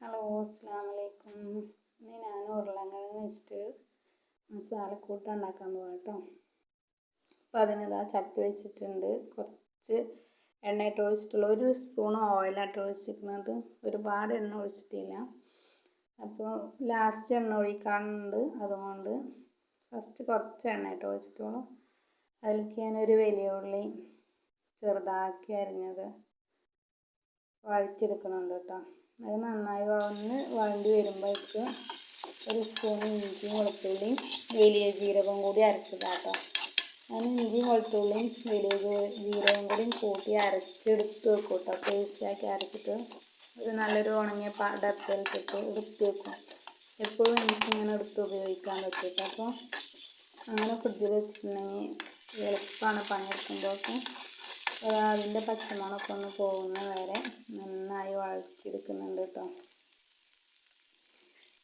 Hello അസ്സാം ഇന്ന് ഞാൻ ഉരുളൻകിഴങ്ങ് വെച്ചിട്ട് മസാലക്കൂട്ട് ഉണ്ടാക്കാൻ പോകാം കേട്ടോ അപ്പോൾ അതിനിതാ ചട്ടി വെച്ചിട്ടുണ്ട്. കുറച്ച് എണ്ണ ഇട്ട് ഒഴിച്ചിട്ടുള്ള ഒരു സ്പൂൺ ഓയിലായിട്ട് ഒഴിച്ചിരിക്കുന്നത്. ഒരുപാട് എണ്ണ ഒഴിച്ചിട്ടില്ല. അപ്പോൾ ലാസ്റ്റ് എണ്ണ ഒഴിക്കാറുണ്ട് അതുകൊണ്ട് ഫസ്റ്റ് കുറച്ച് എണ്ണ ഇട്ട് ഒഴിച്ചിട്ടുള്ളൂ. അതിലേക്ക് ഞാനൊരു വലിയ ഉള്ളി ചെറുതാക്കി അരിഞ്ഞത് വഴിച്ചെടുക്കണുണ്ട് കേട്ടോ അത് നന്നായി വന്ന് വഴണ്ടി വരുമ്പോഴേക്ക് ഒരു സ്പൂൺ ഇഞ്ചിയും വെളുത്തുള്ളിയും വലിയ ജീരകവും കൂടി അരച്ചതാട്ടോ. ഞാൻ ഇഞ്ചിയും വെളുത്തുള്ളിയും വലിയ ജീരകവും കൂടി കൂട്ടി അരച്ചെടുത്ത് വെക്കും കേട്ടോ പേസ്റ്റാക്കി അരച്ചിട്ട് ഒരു നല്ലൊരു ഉണങ്ങിയ ഡപ്പയിലിട്ടിട്ട് എടുത്ത് വെക്കും. എപ്പോഴും എനിക്ക് ഇങ്ങനെ എടുത്ത് ഉപയോഗിക്കാൻ പറ്റും അപ്പോൾ അങ്ങനെ ഫ്രിഡ്ജിൽ വെച്ചിട്ടുണ്ടെങ്കിൽ എളുപ്പമാണ് പണിയെടുക്കുമ്പോഴൊക്കെ. അതിന്റെ പച്ചമണമൊക്കെ ഒന്ന് പോകുന്ന വരെ. നന്നായി വഴച്ചെടുക്കുന്നുണ്ട് കേട്ടോ.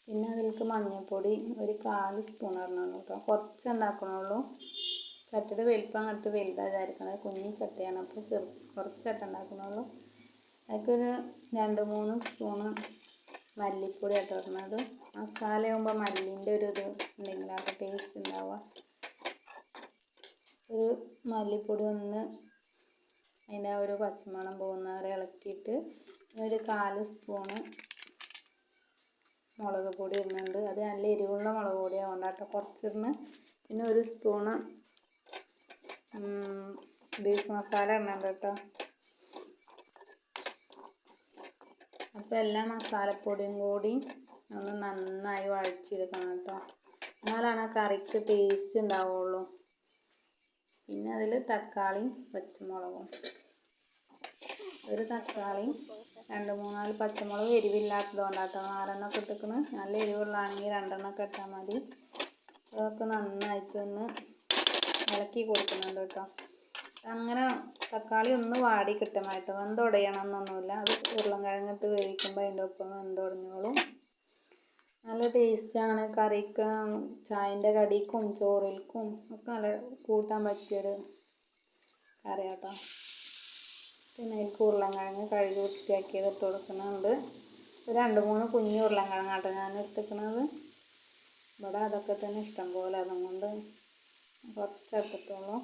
പിന്നെ അതിലേക്ക് മഞ്ഞൾപ്പൊടി ഒരു കാൽ സ്പൂൺ ഇടണം കേട്ടോ. കുറച്ച് ഉണ്ടാക്കണുള്ളൂ. ചട്ടിയുടെ വലിപ്പം അങ്ങോട്ട് വലുതായിരിക്കണത് കുഞ്ഞി ചട്ടിയാണ്. അപ്പോൾ ചെറു കുറച്ച് ചട്ട ഉണ്ടാക്കണുള്ളൂ. അതിലേക്കൊരു രണ്ട് മൂന്ന് സ്പൂണ് മല്ലിപ്പൊടി ആയിട്ട് ഇടുന്നത് മസാലയാകുമ്പോൾ മല്ലിന്റെ ഒരു ഇത് ഉണ്ടെങ്കിൽ അവിടെ ടേസ്റ്റ് ഉണ്ടാവുക. ഒരു മല്ലിപ്പൊടി ഒന്ന് അതിന്റെ ഒരു പച്ചമണം പോകുന്നവരെ ഇളക്കിയിട്ട് ഒരു കാൽ സ്പൂണ് മുളക് പൊടി ഇടുന്നുണ്ട്. അത് നല്ല എരിവുള്ള മുളക് പൊടി ആവണ്ടാട്ടോ കുറച്ചിരുന്ന് പിന്നെ ഒരു സ്പൂണ് ബീഫ് മസാല ഇടുന്നുണ്ട് കേട്ടോ. അപ്പോൾ എല്ലാ മസാലപ്പൊടിയും കൂടി ഒന്ന് നന്നായി വഴച്ചെടുക്കണം കേട്ടോ. എന്നാലാണ് ആ കറിക്ക് ടേസ്റ്റ് ഉണ്ടാവുള്ളൂ. പിന്നെ അതിൽ തക്കാളിയും പച്ചമുളകും. ഒരു തക്കാളി രണ്ട് മൂന്നാൽ പച്ചമുളക് എരിവില്ലാത്തത് കൊണ്ടാട്ടോ നാലെണ്ണമൊക്കെ ഇട്ടിക്കണ്. നല്ല എരിവുള്ളതാണെങ്കിൽ രണ്ടെണ്ണമൊക്കെ ഇട്ടാൽ മതി. അതൊക്കെ നന്നായിട്ടൊന്ന് ഇളക്കി കൊടുക്കുന്നുണ്ട് കേട്ടോ. അങ്ങനെ തക്കാളി ഒന്ന് വാടി കിട്ടുമായിട്ട് വെന്തുടയണമെന്നൊന്നുമില്ല അത് ഉരുളൻകിഴങ്ങിട്ട് വേവിക്കുമ്പോൾ അതിന്റെ ഒപ്പം വെന്തുടഞ്ഞോളും നല്ല ടേസ്റ്റാണ് കറിക്ക് ചായന്റെ കടിക്കും ചോറിൽക്കും ഒക്കെ നല്ല കൂട്ടാൻ പറ്റിയൊരു കറി കേട്ടോ പിന്നെ അതിലേക്ക് ഉരുളൻകിഴങ്ങ് കഴുകി വൃത്തിയാക്കിയത് ഇട്ട് കൊടുക്കുന്നുണ്ട്. രണ്ട് മൂന്ന് കുഞ്ഞു ഉരുളൻകിഴങ്ങാട്ടോ ഞാൻ എടുത്തിരിക്കുന്നത് ഇവിടെ അതൊക്കെ തന്നെ ഇഷ്ടം പോലെ അതുകൊണ്ട് കുറച്ച് എടുത്തിട്ടുള്ളൂ.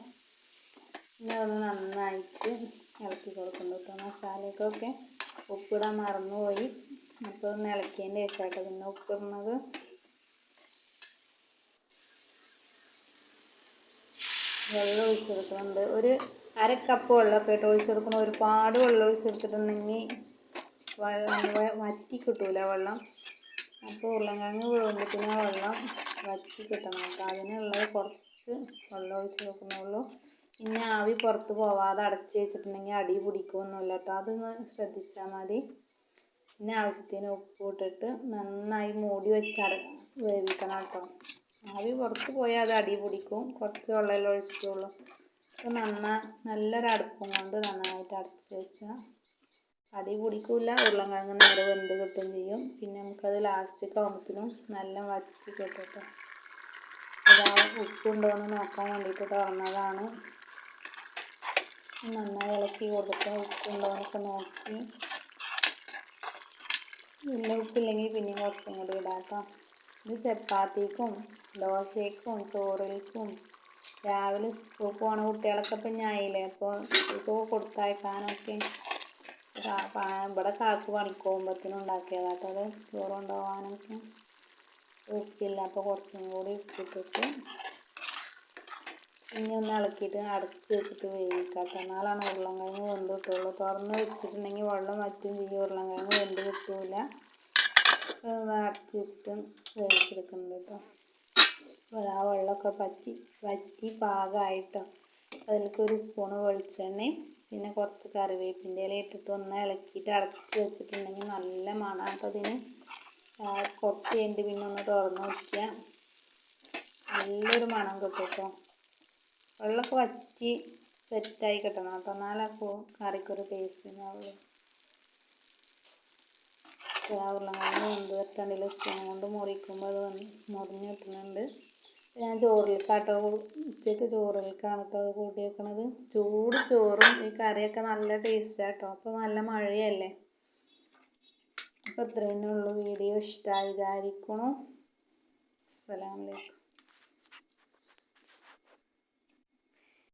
പിന്നെ അതൊന്ന് നന്നായിട്ട് ഇളക്കി കൊടുക്കുന്നു കേട്ടോ മസാലയ്ക്കൊക്കെ ഉപ്പിടാൻ മറന്നുപോയി. അപ്പോൾ ഒന്ന് ഇളക്കിയതിന്റെ ശേഷമായിട്ട് പിന്നെ ഉപ്പിടുന്നത്. വെള്ളം ഒഴിച്ച് കൊടുക്കുന്നുണ്ട് ഒരു അര കപ്പ് വെള്ളമൊക്കെ ഇട്ട് ഒഴിച്ച് കൊടുക്കണം ഒരുപാട് വെള്ളം ഒഴിച്ചെടുത്തിട്ടുണ്ടെങ്കിൽ വറ്റി കിട്ടൂല വെള്ളം. അപ്പോൾ ഉരുളൻകിഴങ്ങ് വേകുമ്പോഴത്തേനും വെള്ളം വറ്റി കിട്ടണം അപ്പോൾ അതിനുള്ളത് കുറച്ച് വെള്ളം ഒഴിച്ച് കൊടുക്കുന്നുള്ളൂ പിന്നെ ആവി പുറത്ത് പോവാതെ അടച്ച് വെച്ചിട്ടുണ്ടെങ്കിൽ അടി പിടിക്കുമൊന്നുമില്ല കേട്ടോ. അതൊന്ന് ശ്രദ്ധിച്ചാൽ മതി. പിന്നെ ആവശ്യത്തിന് ഉപ്പ് ഇട്ടിട്ട് നന്നായി മൂടി വെച്ച് അട വേവിക്കണം കേട്ടോ. ആവി പുറത്ത് പോയാൽ അത് അടി പിടിക്കും. കുറച്ച് വെള്ളമെല്ലാം ഒഴിച്ചിട്ടുള്ളൂ. അപ്പോൾ നന്നാ നല്ലൊരു അടുപ്പും കൊണ്ട് നന്നായിട്ട് അടച്ച് വെച്ചാൽ അടി പിടിക്കില്ല ഉരുളക്കിഴങ്ങ് നേരെ വെന്ത് കിട്ടുകയും ചെയ്യും. പിന്നെ നമുക്കത് ലാസ്റ്റ് ആകുമ്പോഴത്തേനും നല്ല വറ്റി കിട്ടും അതാ ഉപ്പുണ്ടോ എന്ന് നോക്കാൻ വേണ്ടിയിട്ട് തുറന്നതാണ്. നന്നായി ഇളക്കി കൊടുക്കാം ഉപ്പുണ്ടോ എന്നൊക്കെ നോക്കി. പിന്നെ ഉപ്പില്ലെങ്കിൽ പിന്നെയും കുറച്ചും കൂടി ഇടാം കേട്ടോ ഇത് ചപ്പാത്തിക്കും ദോശയ്ക്കും ചോറിൽക്കും രാവിലെ സ്കൂളിൽ പോണ കുട്ടികളൊക്കെ ഇപ്പം ഞായില്ലേ അപ്പോൾ സ്കൂൾക്ക് കൊടുത്തയക്കാനൊക്കെ ഇവിടെ കാക്ക് പണിക്ക് പോകുമ്പോഴത്തേനും ഉണ്ടാക്കിയതാട്ടോ അത് ചോറ് കൊണ്ടുപോകാനൊക്കെ ഉപ്പില്ല അപ്പോൾ കുറച്ചും കൂടി ഉപ്പിട്ടിട്ട് ഇനി ഒന്ന് ഇളക്കിയിട്ട് അടച്ച് വെച്ചിട്ട് വേവിക്കാം. എന്നാലാണ് ഉരുളങ്കിഴങ്ങ് വെന്ത് കിട്ടുള്ളൂ. തുറന്ന് വെച്ചിട്ടുണ്ടെങ്കിൽ വെള്ളം വറ്റും ചെയ്യും. ഉരുളൻകിഴങ്ങ് വെന്ത് കിട്ടൂല. അടച്ച് വെച്ചിട്ട് വേവിച്ചെടുക്കുന്നുണ്ട് കേട്ടോ. അപ്പോൾ ആ വെള്ളമൊക്കെ പറ്റി വറ്റി പാകമായിട്ടോ. അതിലേക്ക് ഒരു സ്പൂണ് വെളിച്ചെണ്ണയും പിന്നെ കുറച്ച് കറിവേപ്പിന്റെ ഇല ഇട്ടിട്ട് ഒന്ന് ഇളക്കിയിട്ട് അടച്ച് വെച്ചിട്ടുണ്ടെങ്കിൽ നല്ല മണമാണ് അപ്പോൾ അതിന്. കുറച്ച് കഴിഞ്ഞിട്ട് പിന്നെ ഒന്ന് തുറന്ന് നോക്കിയ നല്ലൊരു മണം കിട്ടും കേട്ടോ. വെള്ളമൊക്കെ വറ്റി സെറ്റായി കിട്ടണം കേട്ടോ. എന്നാലേ കറിക്കൊരു ടേസ്റ്റ് ഉണ്ടാവുള്ളൂ. ഉരുളൻകിഴങ്ങ് വെന്ത് വരട്ടണ്ടില്ല സ്പൂൺ കൊണ്ട് മുറിക്കുമ്പോൾ അത് വന്ന് മുറിഞ്ഞ് കിട്ടുന്നുണ്ട്. ഞാൻ ചോറിലേക്കാട്ടോ ഉച്ചയ്ക്ക് ചോറിലേക്കാണ് കേട്ടോ അത് കൂട്ടി വെക്കണത്. ചൂട് ചോറും ഈ കറിയൊക്കെ നല്ല ടേസ്റ്റാട്ടോ അപ്പോൾ നല്ല മഴയല്ലേ? അപ്പോൾ ഇത്രയേ ഉള്ളൂ. വീഡിയോ ഇഷ്ടമായി വിചാരിക്കണു അസ്സലാമലൈക്കും